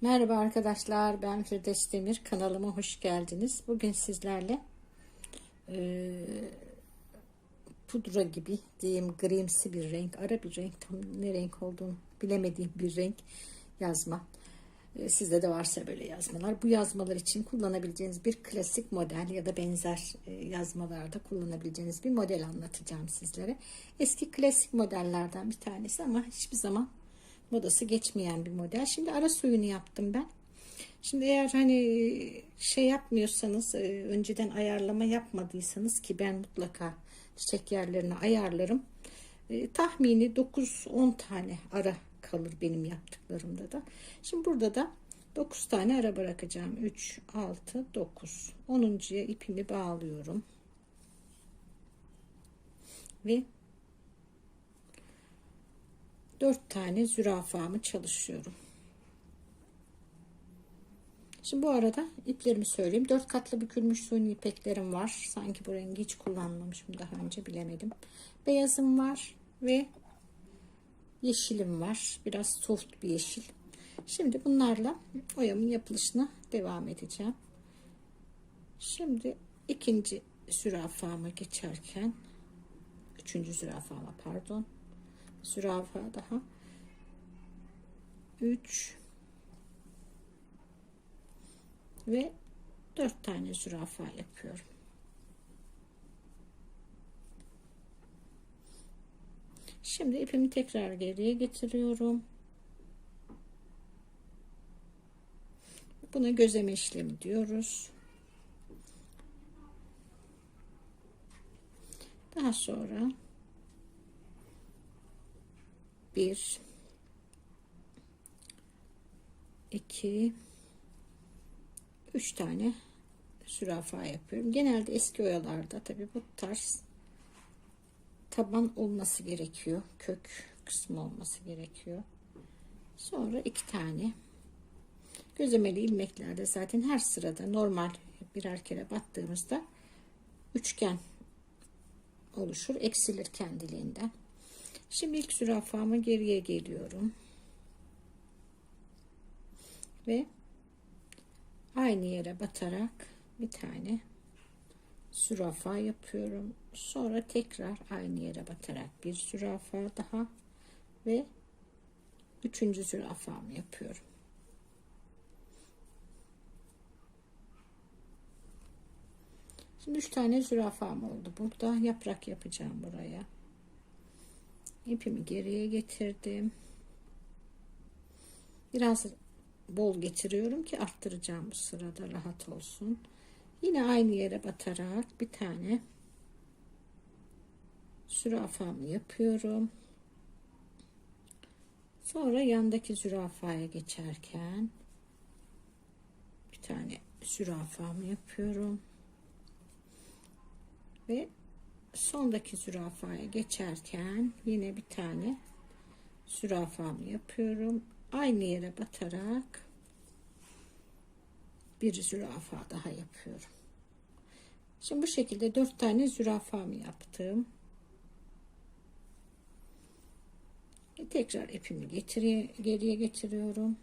Merhaba arkadaşlar, ben Firdevs Demir. Kanalıma hoş geldiniz. Bugün sizlerle e, pudra gibi diyeyim grimsi bir renk, ara bir renk, tam ne renk olduğunu bilemediğim bir renk yazma. E, sizde de varsa böyle yazmalar. Bu yazmalar için kullanabileceğiniz bir klasik model ya da benzer e, yazmalarda kullanabileceğiniz bir model anlatacağım sizlere. Eski klasik modellerden bir tanesi ama hiçbir zaman modası geçmeyen bir model. Şimdi ara suyunu yaptım ben. Şimdi eğer hani şey yapmıyorsanız e, önceden ayarlama yapmadıysanız ki ben mutlaka çiçek yerlerini ayarlarım. E, tahmini 9-10 tane ara kalır benim yaptıklarımda da. Şimdi burada da 9 tane ara bırakacağım. 3, 6, 9. 10.ya ipimi bağlıyorum. Ve 4 tane zürafamı çalışıyorum. Şimdi bu arada iplerimi söyleyeyim. 4 katlı bükülmüş suni ipeklerim var. Sanki bu rengi hiç kullanmamışım daha önce bilemedim. Beyazım var ve yeşilim var. Biraz soft bir yeşil. Şimdi bunlarla oyamın yapılışına devam edeceğim. Şimdi ikinci zürafama geçerken üçüncü zürafama pardon zürafa daha 3 ve 4 tane zürafa yapıyorum. Şimdi ipimi tekrar geriye getiriyorum. Buna gözleme işlemi diyoruz. Daha sonra bir iki üç tane sürafa yapıyorum. Genelde eski oyalarda tabi bu tarz taban olması gerekiyor. Kök kısmı olması gerekiyor. Sonra iki tane gözlemeli ilmeklerde zaten her sırada normal birer kere battığımızda üçgen oluşur. Eksilir kendiliğinden. Şimdi ilk zürafama geriye geliyorum. Ve aynı yere batarak bir tane zürafa yapıyorum. Sonra tekrar aynı yere batarak bir zürafa daha ve üçüncü zürafamı yapıyorum. Şimdi üç tane zürafam oldu. Burada yaprak yapacağım buraya ipimi geriye getirdim. Biraz bol getiriyorum ki arttıracağım bu sırada rahat olsun. Yine aynı yere batarak bir tane zürafamı yapıyorum. Sonra yandaki zürafaya geçerken bir tane zürafamı yapıyorum. Ve sondaki zürafaya geçerken yine bir tane zürafamı yapıyorum. Aynı yere batarak bir zürafa daha yapıyorum. Şimdi bu şekilde dört tane zürafamı yaptım. E tekrar ipimi getiriye, geriye getiriyorum.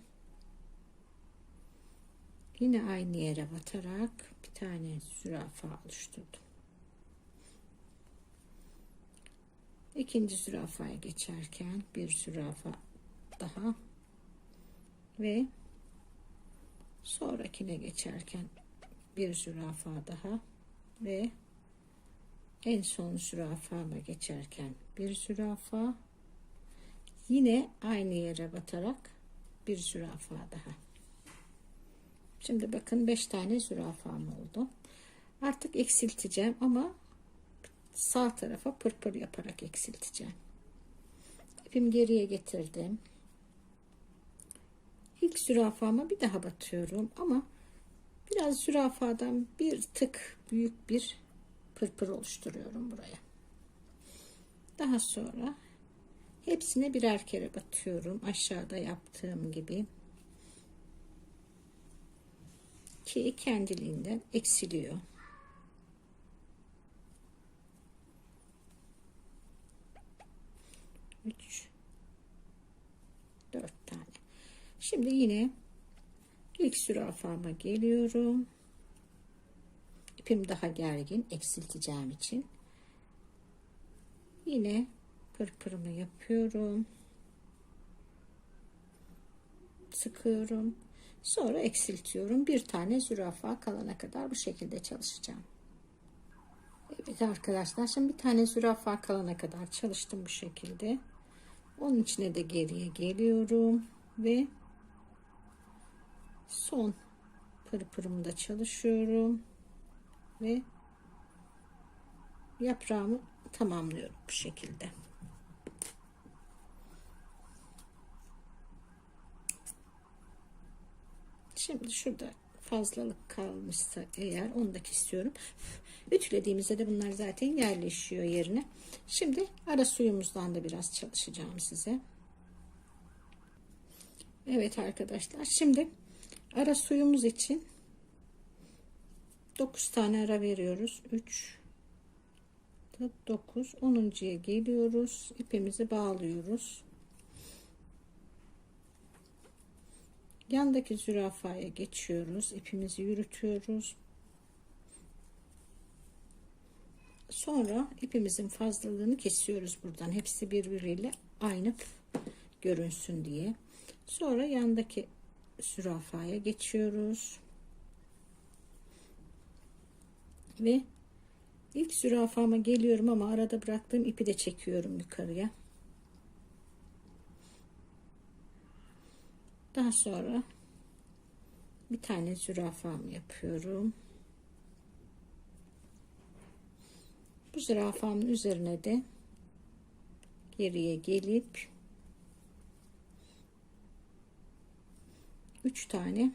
Yine aynı yere batarak bir tane zürafa oluşturdum. İkinci zürafaya geçerken bir zürafa daha ve sonrakine geçerken bir zürafa daha ve en son zürafama geçerken bir zürafa. Yine aynı yere batarak bir zürafa daha. Şimdi bakın 5 tane zürafam oldu. Artık eksilteceğim ama sağ tarafa pırpır yaparak eksilteceğim. İpimi geriye getirdim. İlk zürafama bir daha batıyorum ama biraz zürafadan bir tık büyük bir pırpır oluşturuyorum buraya. Daha sonra hepsine birer kere batıyorum aşağıda yaptığım gibi ki kendiliğinden eksiliyor. 3 4 tane. Şimdi yine İlk zürafama geliyorum. İpim daha gergin eksilteceğim için. Yine pırpırımı yapıyorum. Sıkıyorum. Sonra eksiltiyorum. Bir tane zürafa kalana kadar bu şekilde çalışacağım. Evet arkadaşlar şimdi bir tane zürafa kalana kadar çalıştım bu şekilde. Onun içine de geriye geliyorum ve son pırpırımda çalışıyorum ve yaprağımı tamamlıyorum bu şekilde. Şimdi şurada fazlalık kalmışsa eğer onu da kesiyorum. Ütülediğimizde de bunlar zaten yerleşiyor yerine. Şimdi ara suyumuzdan da biraz çalışacağım size. Evet arkadaşlar şimdi ara suyumuz için 9 tane ara veriyoruz. 3 9 10.ya geliyoruz. ipimizi bağlıyoruz. Yandaki zürafaya geçiyoruz. ipimizi yürütüyoruz. Sonra ipimizin fazlalığını kesiyoruz buradan. Hepsi birbiriyle aynı görünsün diye. Sonra yandaki zürafaya geçiyoruz. Ve ilk zürafama geliyorum ama arada bıraktığım ipi de çekiyorum yukarıya. Daha sonra bir tane zürafam yapıyorum. Bu zürafamın üzerine de geriye gelip 3 tane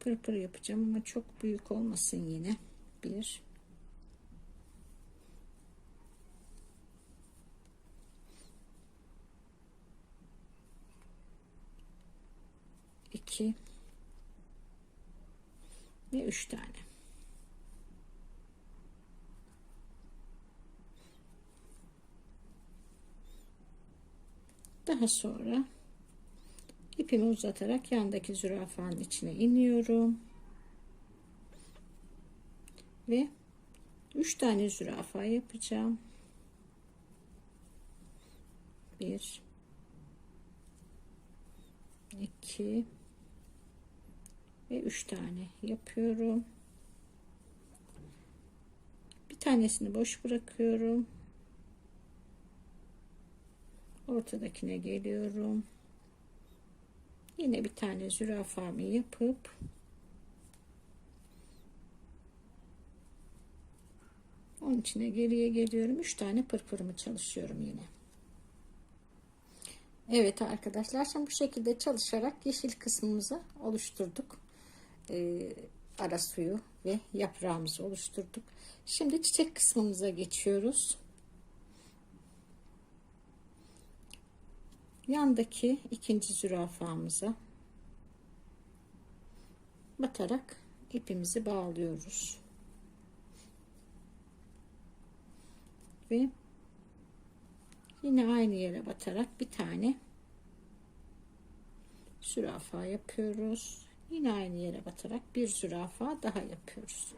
pırpır yapacağım ama çok büyük olmasın yine. Bir iki ve üç tane. Daha sonra ipimi uzatarak yandaki zürafanın içine iniyorum. Ve 3 tane zürafa yapacağım. 1 2 ve 3 tane yapıyorum. Bir tanesini boş bırakıyorum. Ortadakine geliyorum. Yine bir tane zürafamı yapıp onun içine geriye geliyorum. 3 tane pırpırımı çalışıyorum yine. Evet arkadaşlar şimdi bu şekilde çalışarak yeşil kısmımızı oluşturduk. Ee, ara suyu ve yaprağımızı oluşturduk. Şimdi çiçek kısmımıza geçiyoruz. Yandaki ikinci zürafamıza batarak ipimizi bağlıyoruz. Ve Yine aynı yere batarak bir tane zürafa yapıyoruz. Yine aynı yere batarak bir zürafa daha yapıyoruz.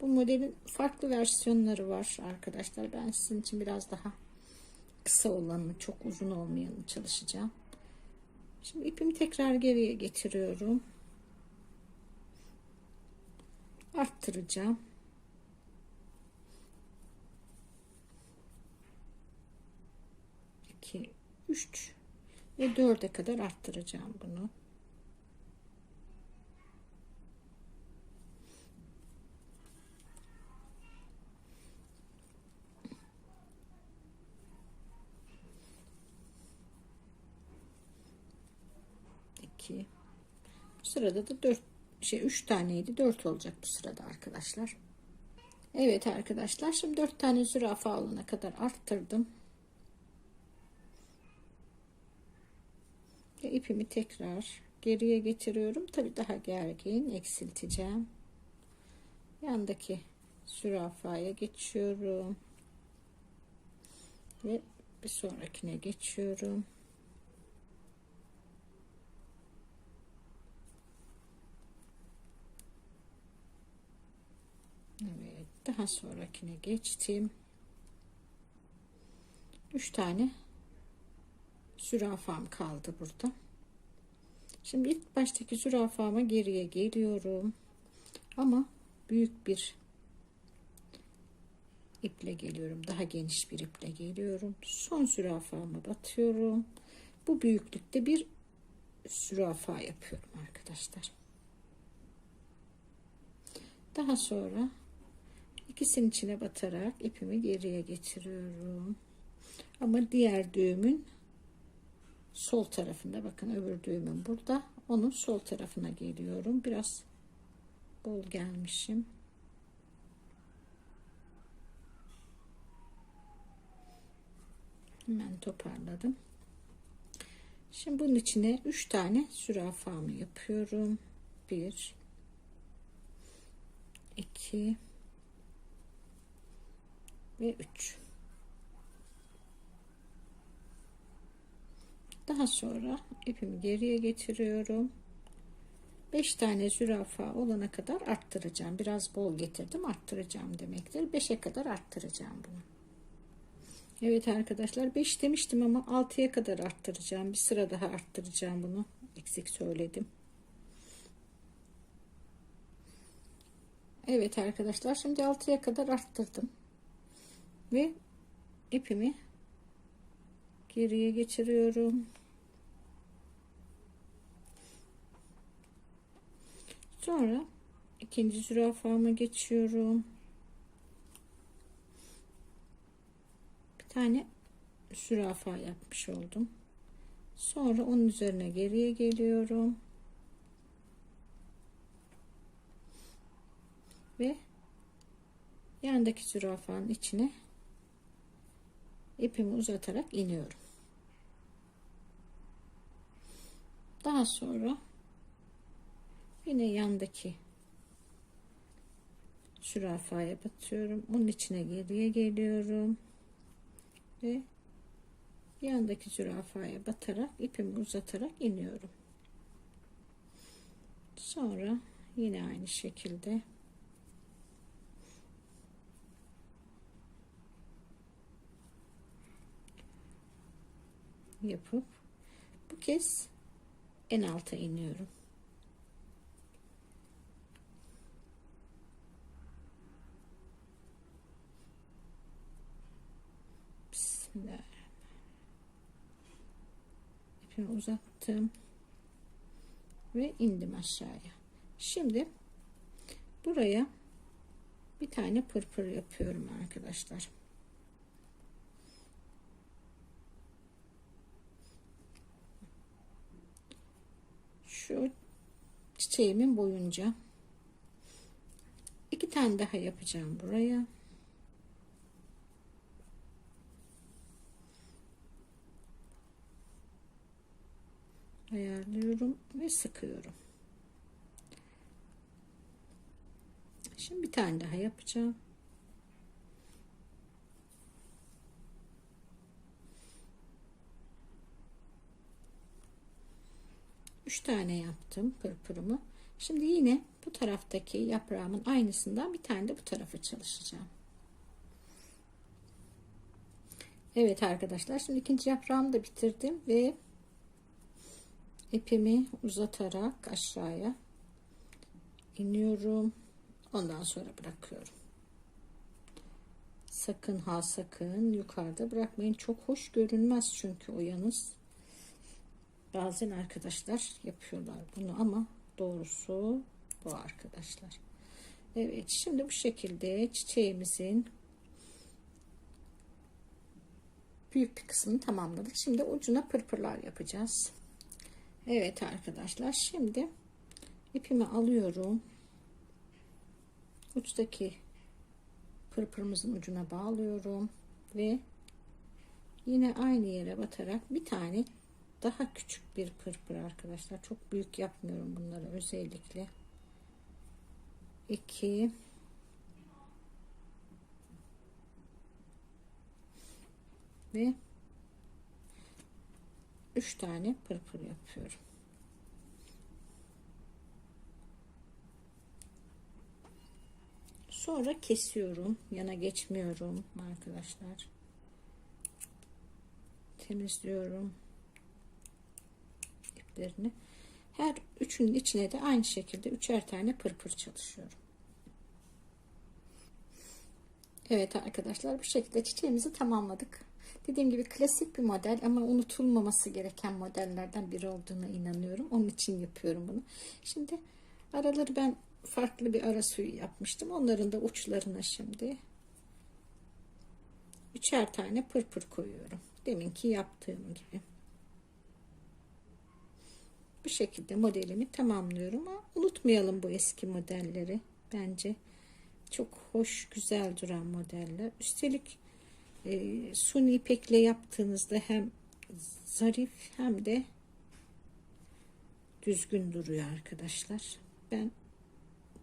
Bu modelin farklı versiyonları var arkadaşlar. Ben sizin için biraz daha kısa olanı, çok uzun olmayanı çalışacağım. Şimdi ipimi tekrar geriye getiriyorum. Arttıracağım. 2 3 ve 4'e kadar arttıracağım bunu. İki. Bu sırada da 4 şey 3 taneydi. 4 olacak bu sırada arkadaşlar. Evet arkadaşlar şimdi 4 tane zürafa alana kadar arttırdım. ve ipimi tekrar geriye getiriyorum. Tabi daha gergin eksilteceğim. Yandaki zürafaya geçiyorum. Ve bir sonrakine geçiyorum. Daha sonrakine geçtim. 3 tane zürafam kaldı burada. Şimdi ilk baştaki zürafama geriye geliyorum. Ama büyük bir iple geliyorum. Daha geniş bir iple geliyorum. Son zürafama batıyorum. Bu büyüklükte bir zürafa yapıyorum arkadaşlar. Daha sonra ikisinin içine batarak ipimi geriye getiriyorum. Ama diğer düğümün sol tarafında bakın öbür düğümün burada. Onun sol tarafına geliyorum. Biraz bol gelmişim. Hemen toparladım. Şimdi bunun içine 3 tane zürafamı yapıyorum. 1 2 ve 3 Daha sonra ipimi geriye getiriyorum. 5 tane zürafa olana kadar arttıracağım. Biraz bol getirdim arttıracağım demektir. 5'e kadar arttıracağım bunu. Evet arkadaşlar 5 demiştim ama 6'ya kadar arttıracağım. Bir sıra daha arttıracağım bunu. Eksik söyledim. Evet arkadaşlar şimdi 6'ya kadar arttırdım. Ve ipimi geriye geçiriyorum. Sonra ikinci zürafama geçiyorum. Bir tane zürafa yapmış oldum. Sonra onun üzerine geriye geliyorum. Ve yandaki zürafanın içine ipimi uzatarak iniyorum. Daha sonra yine yandaki zürafaya batıyorum. Onun içine geriye geliyorum. Ve yandaki zürafaya batarak ipimi uzatarak iniyorum. Sonra yine aynı şekilde yapıp bu kez en alta iniyorum. Bismillah. İpimi uzattım ve indim aşağıya. Şimdi buraya bir tane pırpır yapıyorum arkadaşlar. Şu çiçeğimin boyunca. İki tane daha yapacağım buraya. Ayarlıyorum ve sıkıyorum. Şimdi bir tane daha yapacağım 3 tane yaptım pırpırımı. Şimdi yine bu taraftaki yaprağımın aynısından bir tane de bu tarafa çalışacağım. Evet arkadaşlar şimdi ikinci yaprağımı da bitirdim ve ipimi uzatarak aşağıya iniyorum. Ondan sonra bırakıyorum. Sakın ha sakın yukarıda bırakmayın. Çok hoş görünmez çünkü o yanız. Bazen arkadaşlar yapıyorlar bunu ama doğrusu bu arkadaşlar. Evet şimdi bu şekilde çiçeğimizin büyük bir kısmını tamamladık. Şimdi ucuna pırpırlar yapacağız. Evet arkadaşlar şimdi ipimi alıyorum. Uçtaki pırpırımızın ucuna bağlıyorum ve yine aynı yere batarak bir tane daha küçük bir pırpır arkadaşlar. Çok büyük yapmıyorum bunları özellikle. 2 ve 3 tane pırpır yapıyorum. Sonra kesiyorum. Yana geçmiyorum arkadaşlar. Temizliyorum iplerini. Her üçünün içine de aynı şekilde üçer tane pırpır çalışıyorum. Evet arkadaşlar bu şekilde çiçeğimizi tamamladık. Dediğim gibi klasik bir model ama unutulmaması gereken modellerden biri olduğuna inanıyorum. Onun için yapıyorum bunu. Şimdi araları ben farklı bir ara suyu yapmıştım. Onların da uçlarına şimdi üçer tane pırpır koyuyorum. Deminki yaptığım gibi. Bu şekilde modelimi tamamlıyorum ama unutmayalım bu eski modelleri. Bence çok hoş, güzel duran modeller. Üstelik e, suni ipekle yaptığınızda hem zarif hem de düzgün duruyor arkadaşlar. Ben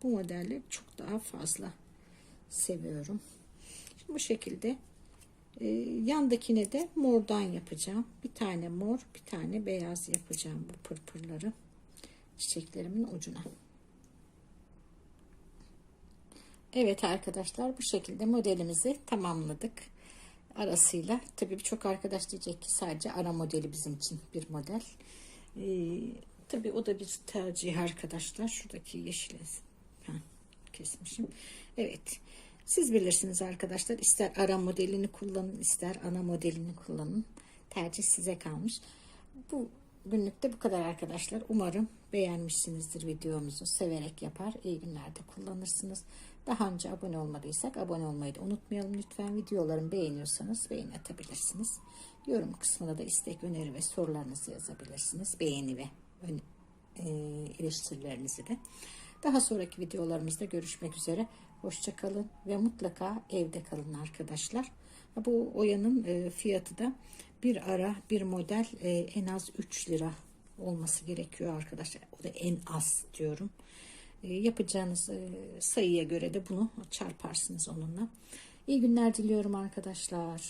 bu modelleri çok daha fazla seviyorum. Şimdi bu şekilde e, yandakine de mordan yapacağım. Bir tane mor, bir tane beyaz yapacağım bu pırpırları çiçeklerimin ucuna. Evet arkadaşlar bu şekilde modelimizi tamamladık. Arasıyla tabii birçok arkadaş diyecek ki sadece ara modeli bizim için bir model. Ee, tabii o da bir tercih arkadaşlar. Şuradaki yeşil ha, kesmişim. Evet. Siz bilirsiniz arkadaşlar. İster ara modelini kullanın, ister ana modelini kullanın. Tercih size kalmış. Bu günlük de bu kadar arkadaşlar. Umarım beğenmişsinizdir videomuzu. Severek yapar, iyi günlerde kullanırsınız. Daha önce abone olmadıysak abone olmayı da unutmayalım. Lütfen videolarımı beğeniyorsanız beğeni atabilirsiniz. Yorum kısmına da istek, öneri ve sorularınızı yazabilirsiniz. Beğeni ve e, eleştirilerinizi de. Daha sonraki videolarımızda görüşmek üzere. Hoşçakalın ve mutlaka evde kalın arkadaşlar. Bu oyanın e, fiyatı da bir ara bir model e, en az 3 lira olması gerekiyor arkadaşlar. O da en az diyorum. E, yapacağınız sayıya göre de bunu çarparsınız onunla. İyi günler diliyorum arkadaşlar.